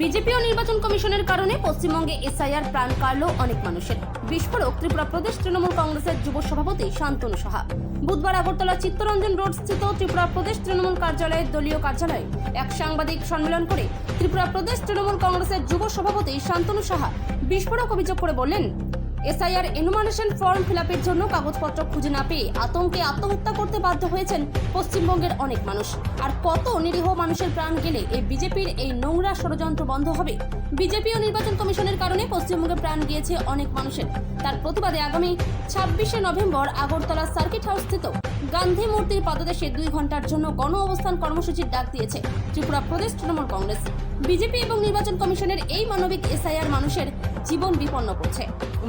BJP ও নির্বাচন কমিশনের কারণে পশ্চিমবঙ্গে এসআইআর প্রাণ কাড়ল অনেক মানুষের। বিস্ফোরক ত্রিপুরা প্রদেশ তৃণমূল কংগ্রেসের যুব সভাপতি শান্তনু সাহা। বুধবার আগরতলা চিত্তরঞ্জন রোড স্থিত ত্রিপুরা প্রদেশ তৃণমূল কার্যালয়ের দলীয় কার্যালয়ে এক সাংবাদিক সম্মেলন করে ত্রিপুরা প্রদেশ তৃণমূল কংগ্রেসের যুব সভাপতি শান্তনু সাহা বিস্ফোরক অভিযোগ করে বললেন এসআইআর এনুমানেশন ফর্ম ফিলাপের জন্য কাগজপত্র খুঁজে না পেয়ে আতঙ্কে আত্মহত্যা করতে বাধ্য হয়েছেন পশ্চিমবঙ্গের অনেক মানুষ। আর কত নিরীহ মানুষের প্রাণ গেলে এই বিজেপির এই নোংরা ষড়যন্ত্র বন্ধ হবে? বিজেপি ও নির্বাচন কমিশনের কারণে পশ্চিমবঙ্গে প্রাণ গিয়েছে অনেক মানুষের। তার প্রতিবাদে আগামী ছাব্বিশে নভেম্বর আগরতলা সার্কিট হাউস স্থিত গান্ধী মূর্তির পাদদেশে দুই ঘণ্টার জন্য গণ অবস্থান কর্মসূচির ডাক দিয়েছে ত্রিপুরা প্রদেশ তৃণমূল কংগ্রেস। বিজেপি এবং নির্বাচন কমিশনের এই মানবিক এসআইআর মানুষের জীবন বিপন্ন করছে।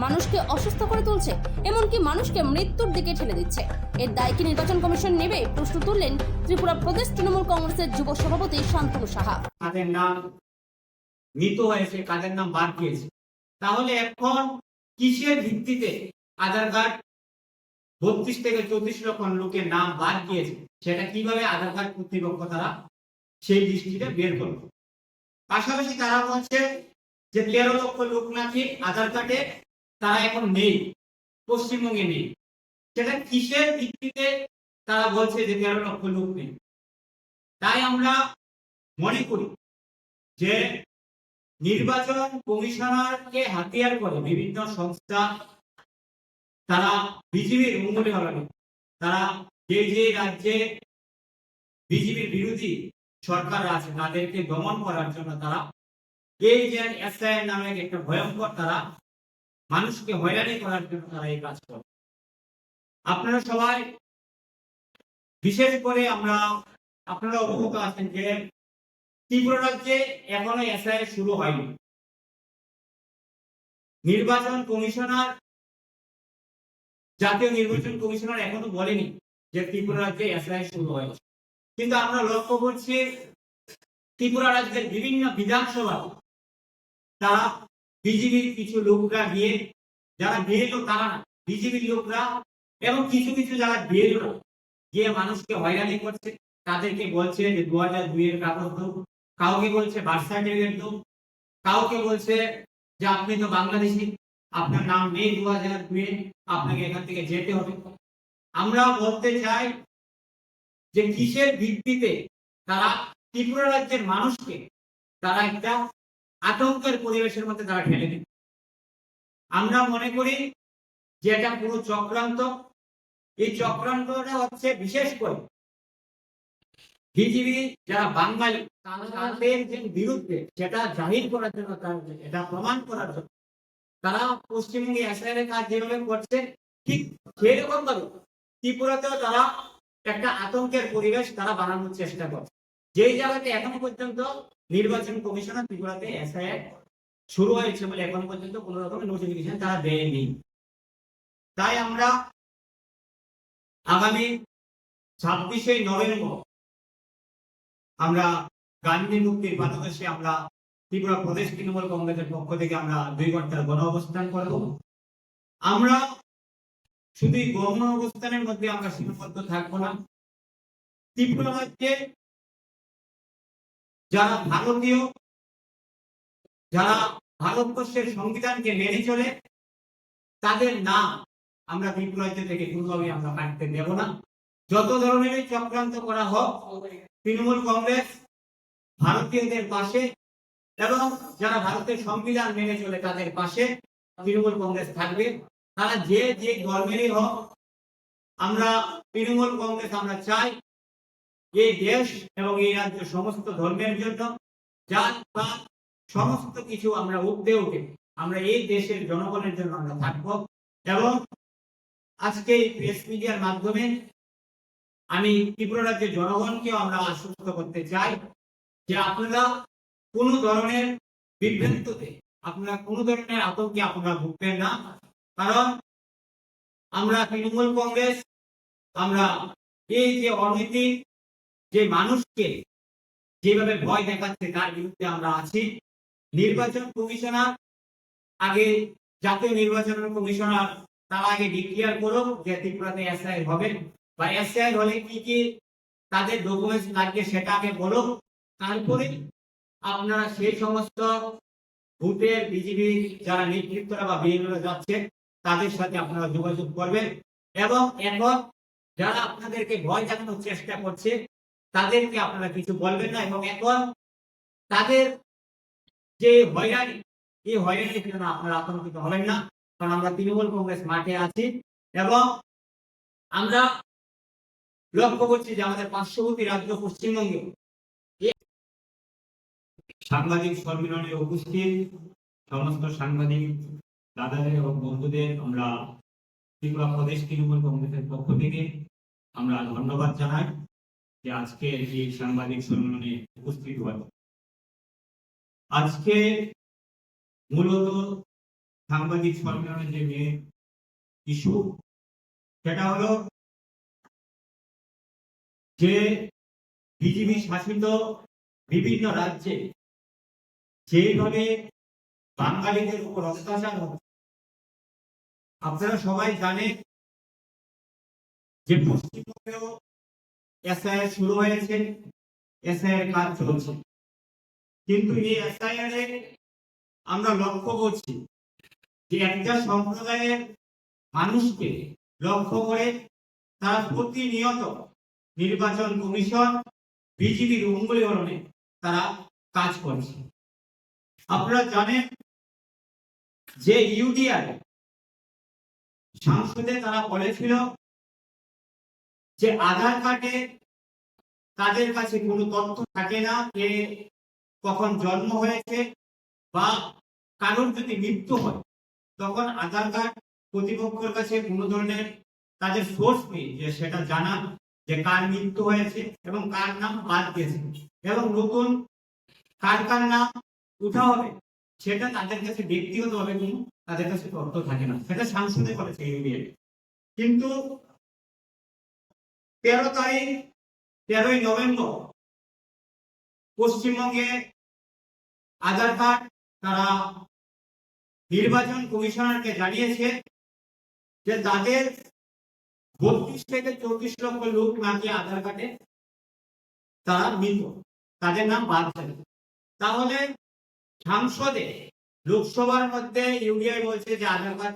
মানুষকে অসুস্থ করে তুলছে, এমনকি মানুষকে মৃত্যুর দিকে ঠেলে দিচ্ছে। এর দায় কি নির্বাচন কমিশন নেবে? প্রশ্ন তুললেন ত্রিপুরা প্রদেশ তৃণমূল কংগ্রেসের যুব সভাপতি শান্তনু সাহা। মৃত হয়েছে নাম বাদ দিয়েছে। তাহলে এখন কিসের ভিত্তিতে আধার কার্ড বত্রিশ থেকে চৌত্রিশ লক্ষ লোকের নাম বাদ দিয়েছে, সেটা কীভাবে আধার কার্ড কর্তৃপক্ষ তারা সেই দৃষ্টিতে বের করবে? পাশাপাশি তারা বলছে যে তেরো লক্ষ লোক নাকি আধার কার্ডে তারা এখন নেই, পশ্চিমবঙ্গে নেই। সেটা কিসের ভিত্তিতে তারা বলছে যে তেরো লক্ষ লোক নেই? তাই আমরা মনে করি যে নির্বাচন কমিশনারকে হাতিয়ার করে বিভিন্ন সংস্থা, তারা বিজেপির অঙ্গনে হলানো তারা যে যে রাজ্যে বিজেপির বিরোধী সরকার আছে, তাদেরকে দমন করার জন্য তারা যে এসআই নামে একটা ভয়ঙ্কর তারা মানুষকে হয়রানি করার জন্য তারা এই কাজ করে। আপনারা সবাই, বিশেষ করে আমরা, আপনারা অবগত আছেন যে ত্রিপুরা রাজ্যে এখনও এসআই শুরু হয়নি। নির্বাচন কমিশনার, জাতীয় নির্বাচন কমিশনার এখনও বলেনি যে ত্রিপুরা রাজ্যে এসআই শুরু হয়েছে কিন্তু আমরা লক্ষ্য করছি ত্রিপুরা রাজ্যের বিভিন্ন বিধানসভা তারা বিজেপির কিছু লোকরা গিয়ে যারা বিএলও তারা না বিজেপির লোকরা এবং কিছু কিছু যারা বিএলও গিয়ে মানুষকে হয়রানি করছে, তাদেরকে বলছে যে দু হাজার দুইয়ের কাগজ দাও কাউকে বলছে বার্থ সার্টিফিকেট কাউকে বলছে যে আপনি তো বাংলাদেশি, আপনার নাম নেই দু হাজার দুই আপনাকে এখান থেকে যেতে হবে। আমরা বলতে চাই যে কিসের ভিত্তিতে তারা ত্রিপুরা রাজ্যের মানুষকে, তারা একটা আতঙ্কের পরিবেশের মধ্যে তারা ঠেলে দিন আমরা মনে করি যে এটা পুরো চক্রান্ত। এই চক্রান্তটা হচ্ছে বিশেষ করে বিজেপি যারা বাঙালি, তাদের যে বিরুদ্ধে সেটা জাহির করার জন্য তার- এটা প্রমাণ করার জন্য, তারা পশ্চিমবঙ্গে এসআইআর কাজ যেভাবে করছে, ঠিক সেরকম ভাবে ত্রিপুরাতেও তারা একটা আতঙ্কের পরিবেশ তারা বানানোর চেষ্টা করছে। যেই জায়গাতে এখনও পর্যন্ত নির্বাচন কমিশনার ত্রিপুরাতে এসআইআর শুরু হয়েছে বলে এখন পর্যন্ত কোনো রকমের নোটিফিকেশন তারা দেয়নি। তাই আমরা আগামী ছাব্বিশে নভেম্বর আমরা গান্ধী মুক্তির পাদদেশে আমরা ত্রিপুরা প্রদেশ তৃণমূল কংগ্রেসের পক্ষ থেকে আমরা দুই ঘণ্টার গণ অবস্থান করব। আমরা শুধু গণ অবস্থানের মধ্যে আমরা সীমাবদ্ধ থাকব না। ত্রিপুরা রাজ্যে যারা ভারতীয়, যারা ভারতবর্ষের সংবিধানকে মেনে চলে, তাদের নাম আমরা রাজ্য থেকে কোনোভাবে আমরা কাটতে দেব না। যত ধরনের চক্রান্ত করা হোক, তৃণমূল কংগ্রেস, ভারতীয়দের পাশে এবং যারা ভারতের সংবিধান মেনে চলে তাদের পাশে তৃণমূল কংগ্রেস থাকবে। তারা যে যে ধর্মেরই হোক, আমরা তৃণমূল কংগ্রেস আমরা চাই এই দেশ এবং এই রাজ্য সমস্ত ধর্মের জন্য জাত পাত সমস্ত কিছু আমরা উঠতে উঠে আমরা এই দেশের জনগণের জন্য আমরা থাকব। এবং আজকে এই প্রেস মিডিয়ার মাধ্যমে আমি ত্রিপুরা রাজ্যের জনগণকেও আমরা আশ্বস্ত করতে চাই যে আপনারা কোনো ধরনের বিভ্রান্ততে, আপনারা কোনো ধরনের আতঙ্কে আপনারা ভুগবেন না। কারণ আমরা তৃণমূল কংগ্রেস, আমরা এই যে অনৈতিক যে মানুষকে যেভাবে ভয় দেখাচ্ছে, তার বিরুদ্ধে আমরা আছি। নির্বাচন কমিশনার, আগে জাতীয় নির্বাচন কমিশনার, তারা আগে ডিক্লিয়ার করুক যে ত্রিপুরাতে এসআই হবে বা এসআই হলে কি কি তাদের ডকুমেন্টস লাগবে সেটা আগে বলো। তারপরে আপনারা সেই সমস্ত বুথের বিজেপি যারা নেতৃত্বরা বা বিএনপিরা যাচ্ছে, তাদের সাথে আপনারা যোগাযোগ করবেন। এবং এখন যারা আপনাদেরকে ভয় দেখানোর চেষ্টা করছে তাদেরকে আপনারা কিছু বলবেন না এবং এখন তাদের যে হয়রানি এই হয়রানির জন্য আপনারা আতঙ্কিত হবেন না। কারণ আমরা তৃণমূল কংগ্রেস মাঠে আছি এবং আমরা লক্ষ্য করছি যে আমাদের পার্শ্ববর্তী রাজ্য পশ্চিমবঙ্গে সাংবাদিক সম্মেলনে উপস্থিত সমস্ত সাংবাদিক, দাদাদের এবং বন্ধুদের, আমরা ত্রিপুরা প্রদেশ তৃণমূল কংগ্রেসের পক্ষ থেকে আমরা ধন্যবাদ জানাই। যে আজকে এই সাংবাদিক সম্মেলনে উপস্থিত হয় আজকে মূলত সাংবাদিক সম্মেলনের যে মেন ইস্যু সেটা হলো যে বিজেপি শাসিত বিভিন্ন রাজ্যে যেভাবে বাঙালিদের উপর অত্যাচার হচ্ছে, আপনারা সবাই জানেন যে পশ্চিমবঙ্গেও এসআইআর শুরু হয়েছে এসআইআর কাজ চলছে। কিন্তু এই এসআইআর এ আমরা লক্ষ্য করছি যে একটা সম্প্রদায়ের মানুষকে লক্ষ্য করে তারা প্রতিনিয়ত নির্বাচন কমিশন বিজেপির অঙ্গুলিকরণে তারা কাজ করছে। আপনারা জানেন যে ইউডিআই সংসদে তারা বলেছিল যে আধার কার্ডে তাদের কাছে কোনো তথ্য থাকে না যে কখন জন্ম হয়েছে বা কারোর যদি মৃত্যু হয়, তখন আধার কার্ড কর্তৃপক্ষের কাছে কোনো ধরনের তাদের সোর্স নেই যে সেটা জানা যে কার মৃত্যু হয়েছে এবং কার নাম বাদ দিয়েছে এবং নতুন কার কার নাম উঠা হবে, সেটা তাদের কাছে ব্যক্তিগত ভাবে কোনো তাদের কাছে তথ্য থাকে না। সেটা সাংসদে করেছে ইউবিএ কিন্তু তেরো তারিখ, তেরোই নভেম্বর পশ্চিমবঙ্গে আধার তারা নির্বাচন কমিশনারকে জানিয়েছে যে তাদের বত্রিশ থেকে চৌত্রিশ লক্ষ লোক নাকি আধার কার্ডে তারা মৃত তাদের নাম বাদ থাকে তাহলে সংসদে লোকসভার মধ্যে ইউডিআই বলছে যে আধার কার্ড